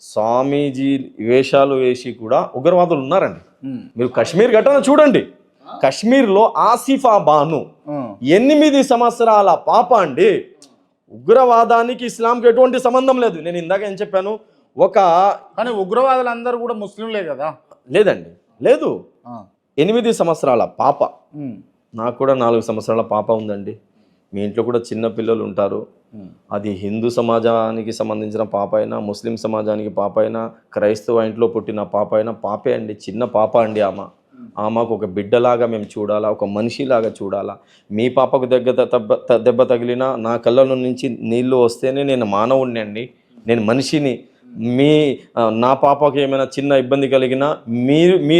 స్వామీజీ వేషాలు వేసి కూడా ఉగ్రవాదులు ఉన్నారండి. మీరు కశ్మీర్ ఘటన చూడండి. కశ్మీర్లో ఆసిఫా బాను ఎనిమిది సంవత్సరాల పాప అండి. ఉగ్రవాదానికి ఇస్లాంకి ఎటువంటి సంబంధం లేదు. నేను ఇందాక ఏం చెప్పాను? ఒక కానీ ఉగ్రవాదులు అందరూ కూడా ముస్లింలే కదా? లేదండి. లేదు. ఎనిమిది సంవత్సరాల పాప. నాకు కూడా నాలుగు సంవత్సరాల పాప ఉందండి. మీ ఇంట్లో కూడా చిన్న పిల్లలు ఉంటారు. అది హిందూ సమాజానికి సంబంధించిన పాప అయినా ముస్లిం సమాజానికి పాప అయినా క్రైస్తవ ఇంట్లో పుట్టిన పాప అయినా పాపే అండి చిన్న పాప అండి ఆమె. ఆమెకు ఒక బిడ్డలాగా మేము చూడాలా ఒక మనిషిలాగా చూడాలా. మీ పాపకు దగ్గర దెబ్బ దెబ్బ తగిలినా నా కళ్ళను నుంచి నీళ్ళు వస్తేనే నేను మానవుడిని అండి. నేను మనిషిని. మీ నా పాపకి ఏమైనా చిన్న ఇబ్బంది కలిగినా మీరు మీ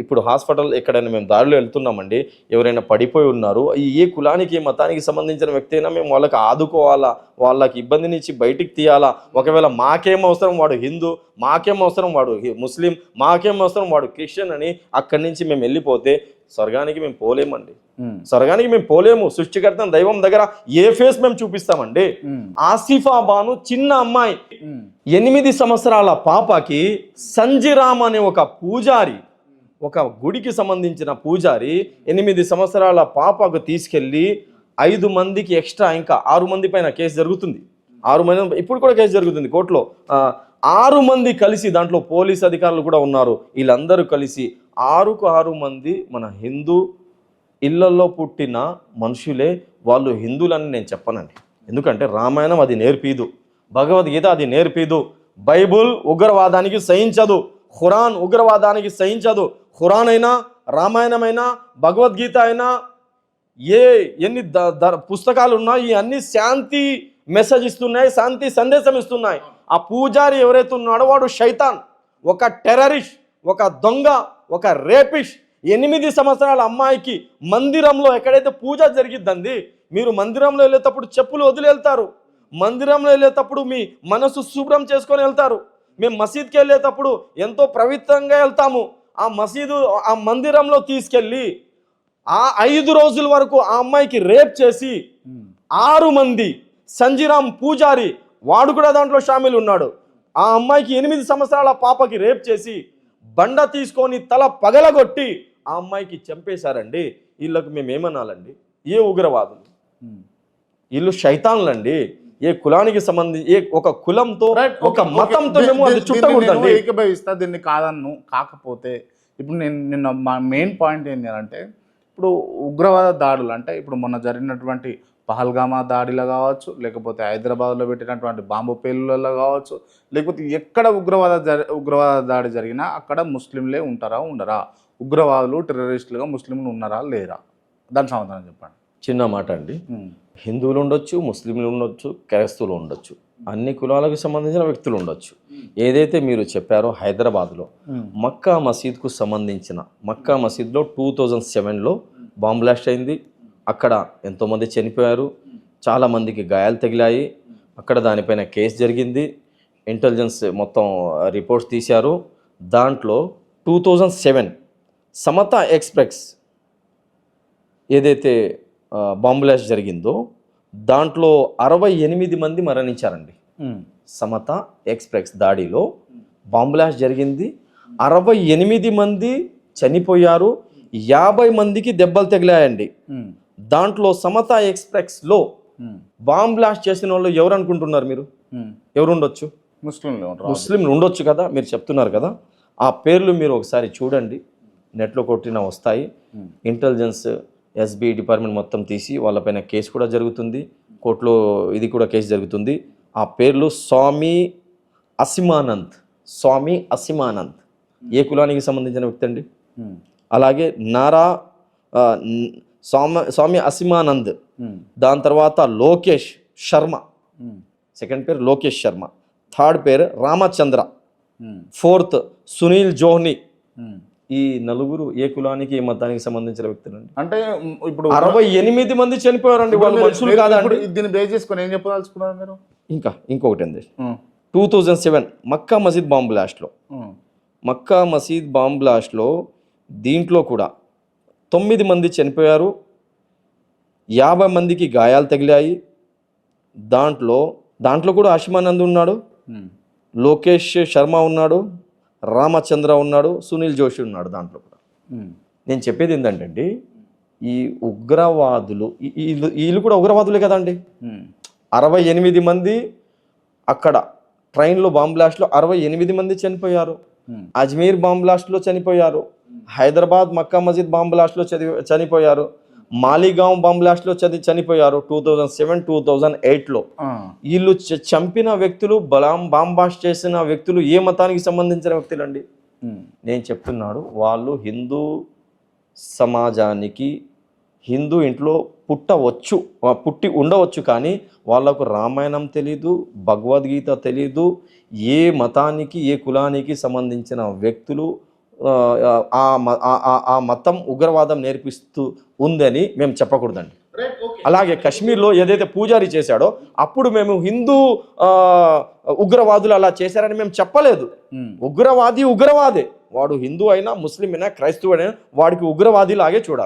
ఇప్పుడు హాస్పిటల్ ఎక్కడైనా మేము దారిలో వెళ్తున్నామండి ఎవరైనా పడిపోయి ఉన్నారు ఈ ఏ కులానికి ఏ మతానికి సంబంధించిన వ్యక్తి అయినా మేము వాళ్ళకి ఆదుకోవాలా వాళ్ళకి ఇబ్బంది నుంచి బయటికి తీయాలా ఒకవేళ మాకేం అవసరం వాడు హిందూ మాకేం అవసరం వాడు ముస్లిం మాకేం అవసరం వాడు క్రిస్టియన్ అని అక్కడి నుంచి మేము వెళ్ళిపోతే స్వర్గానికి మేము పోలేమండి. స్వర్గానికి మేము పోలేము. సృష్టికర్త దైవం దగ్గర ఏ ఫేస్ మేము చూపిస్తామండి? ఉమ్, ఆసిఫా బాను చిన్న అమ్మాయి. ఎనిమిది సంవత్సరాల పాపకి సంజిరామ్ అనే ఒక పూజారి ఒక గుడికి సంబంధించిన పూజారి ఎనిమిది సంవత్సరాల పాపకు తీసుకెళ్ళి ఐదు మందికి ఎక్స్ట్రా ఇంకా ఆరు మంది పైన కేసు జరుగుతుంది. ఆరు మంది ఇప్పుడు కూడా కేసు జరుగుతుంది కోర్టులో. ఆరు మంది కలిసి దాంట్లో పోలీస్ అధికారులు కూడా ఉన్నారు. వీళ్ళందరూ కలిసి ఆరుకు ఆరు మంది మన హిందూ ఇళ్ళలో పుట్టిన మనుషులే వాళ్ళు హిందువులని నేను చెప్పనండి. ఎందుకంటే రామాయణం అది నేర్పీదు. భగవద్గీత అది నేర్పీదు. బైబుల్ ఉగ్రవాదానికి సహించదు. ఖురాన్ ఉగ్రవాదానికి సహించదు. ఖురాన్ అయినా రామాయణమైనా భగవద్గీత అయినా ఏ ఎన్ని ద ద- పుస్తకాలు ఉన్నాయి అన్ని శాంతి మెసేజ్ ఇస్తున్నాయి శాంతి సందేశం ఇస్తున్నాయి. ఆ పూజారి ఎవరైతే ఉన్నాడో వాడు శైతాన్. ఒక టెర్రరిస్ట్ ఒక దొంగ. ఒక రేపిష్ ఎనిమిది సంవత్సరాల అమ్మాయికి మందిరంలో ఎక్కడైతే పూజ జరిగిద్దండి మీరు మందిరంలో వెళ్ళేటప్పుడు చెప్పులు వదిలి వెళ్తారు మందిరంలో వెళ్ళేటప్పుడు మీ మనసు శుభ్రం చేసుకొని వెళ్తారు. మేము మసీద్కి వెళ్ళేటప్పుడు ఎంతో పవిత్రంగా వెళ్తాము. ఆ మసీదు ఆ మందిరంలో తీసుకెళ్ళి ఆ ఐదు రోజుల వరకు ఆ అమ్మాయికి రేప్ చేసి ఆరు మంది సంజీరామ్ పూజారి వాడు కూడా దాంట్లో షామిల్ ఉన్నాడు. ఆ అమ్మాయికి ఎనిమిది సంవత్సరాల పాపకి రేప్ చేసి బండ తీసుకొని తల పగలగొట్టి ఆ అమ్మాయికి చంపేశారండి. వీళ్ళకు మేము ఏమనాలండి? ఏ ఉగ్రవాదులు. వీళ్ళు శైతాన్లండి. ఏ కులానికి సంబంధించి ఏ ఒక కులంతో ఒక. మతంతో మేము అది చుట్టకూడదండి ఏకీభవిస్తా దీన్ని కాదన్ను. కాకపోతే ఇప్పుడు నేను నిన్న మా మెయిన్ పాయింట్ ఏంటి అంటే ఇప్పుడు ఉగ్రవాద దాడులు అంటే ఇప్పుడు మొన్న జరిగినటువంటి పహల్గామా దాడిలో కావచ్చు లేకపోతే హైదరాబాద్లో పెట్టినటువంటి బాంబు పేలులలో కావచ్చు లేకపోతే ఎక్కడ ఉగ్రవాద ఉగ్రవాద దాడి జరిగినా అక్కడ ముస్లింలే ఉంటారా ఉండరా? ఉగ్రవాదులు టెర్రరిస్టులుగా ముస్లింలు ఉన్నారా లేరా? దాని సమాధానం చెప్పండి. చిన్న మాట అండి. హిందువులు ఉండొచ్చు ముస్లింలు ఉండొచ్చు క్రైస్తవులు ఉండొచ్చు. అన్ని కులాలకు సంబంధించిన వ్యక్తులు ఉండొచ్చు. ఏదైతే మీరు చెప్పారో హైదరాబాద్లో మక్కా మసీద్కు సంబంధించిన మక్కా మసీద్లో టూ థౌజండ్ సెవెన్లో బాంబ్ బ్లాస్ట్ అయింది. అక్కడ ఎంతోమంది చనిపోయారు. చాలామందికి గాయాలు తగిలాయి. అక్కడ దానిపైన కేసు జరిగింది. ఇంటెలిజెన్స్ మొత్తం రిపోర్ట్స్ తీశారు. దాంట్లో two thousand seven Samata express ఏదైతే బాంబ్ బ్లాస్ట్ జరిగిందో దాంట్లో అరవై ఎనిమిది మంది మరణించారండి. సమత ఎక్స్ప్రెస్ దాడిలో బాంబ్ బ్లాస్ట్ జరిగింది. అరవై ఎనిమిది మంది చనిపోయారు. యాభై మందికి దెబ్బలు తగిలాయండి. దాంట్లో సమత ఎక్స్ప్రెస్లో బాంబ్ బ్లాస్ట్ చేసిన వాళ్ళు ఎవరు అనుకుంటున్నారు మీరు. ఎవరు ఉండొచ్చు ముస్లింలు ముస్లింలు ఉండొచ్చు కదా? మీరు చెప్తున్నారు కదా? ఆ పేర్లు మీరు ఒకసారి చూడండి. నెట్లో కొట్టిన వస్తాయి. ఇంటెలిజెన్స్ ఎస్బీ డిపార్ట్మెంట్ మొత్తం తీసి వాళ్ళపైన కేసు కూడా జరుగుతుంది. కోర్టులో ఇది కూడా కేసు జరుగుతుంది. ఆ పేర్లు స్వామి అసిమానంద్ స్వామి అసిమానంద్ ఏ కులానికి సంబంధించిన వ్యక్తి అండి? ఉమ్, అలాగే నారా స్వామి స్వామి అసిమానంద్ ఉమ్, దాని తర్వాత లోకేష్ శర్మ. సెకండ్ పేరు లోకేష్ శర్మ. థర్డ్ పేరు రామచంద్ర. ఫోర్త్ సునీల్ జోహ్ని. ఈ నలుగురు ఏ కులానికి ఏ మతానికి సంబంధించిన వ్యక్తులండి? అంటే ఇప్పుడు అరవై ఎనిమిది మంది చనిపోయారండి వాళ్ళు మనుషులు కాదండి. దీన్ని బేస్ చేసుకొని ఏం చెప్పదలుచుకున్నారు మీరు? ఇంకా ఇంకొకటి అండి. Two thousand seven Mecca Masjid bomb బ్లాస్ట్లో Mecca Masjid bomb బ్లాస్ట్లో దీంట్లో కూడా తొమ్మిది మంది చనిపోయారు. యాభై మందికి గాయాలు తగిలాయి. దాంట్లో దాంట్లో కూడా అషిమానంద్ ఉన్నాడు. లోకేష్ శర్మ ఉన్నాడు. రామచంద్ర ఉన్నాడు సునీల్ జోషి ఉన్నాడు దాంట్లో కూడా. నేను చెప్పేది ఏంటంటే అండి ఈ ఉగ్రవాదులు వీళ్ళు కూడా ఉగ్రవాదులే కదండి. అరవై ఎనిమిది మంది అక్కడ ట్రైన్లో బాంబ్ బ్లాస్ట్లో అరవై ఎనిమిది మంది చనిపోయారు. అజ్మీర్ బాంబ్ బ్లాస్ట్లో చనిపోయారు. హైదరాబాద్ మక్కా మస్జిద్ బాంబ్ బ్లాస్ట్లో చనిపోయారు. మాలిగాం బాంబ్ బ్లాస్ట్లో చది చనిపోయారు two thousand seven two thousand ఎయిట్లో వీళ్ళు చంపిన వ్యక్తులు బలాం బాంబ్ బ్లాస్ట్ చేసిన వ్యక్తులు ఏ మతానికి సంబంధించిన వ్యక్తులు అండి నేను చెప్తున్నాడు వాళ్ళు హిందూ సమాజానికి హిందూ ఇంట్లో పుట్టవచ్చు పుట్టి ఉండవచ్చు కానీ వాళ్ళకు రామాయణం తెలీదు భగవద్గీత తెలీదు ఏ మతానికి ఏ కులానికి సంబంధించిన వ్యక్తులు ఆ, ఆ మ- ఆ- ఆ- ఆ మతం ఉగ్రవాదం నేర్పిస్తూ ఉందని మేము చెప్పకూడదండి. అలాగే కశ్మీర్లో ఏదైతే పూజారి చేశాడో అప్పుడు మేము హిందూ ఆ, ఉగ్రవాదులు అలా చేశారని మేము చెప్పలేదు. ఉగ్రవాది ఉగ్రవాదే. వాడు హిందూ అయినా ముస్లిం అయినా క్రైస్తవుడైనా వాడికి ఉగ్రవాది లాగే చూడాలి.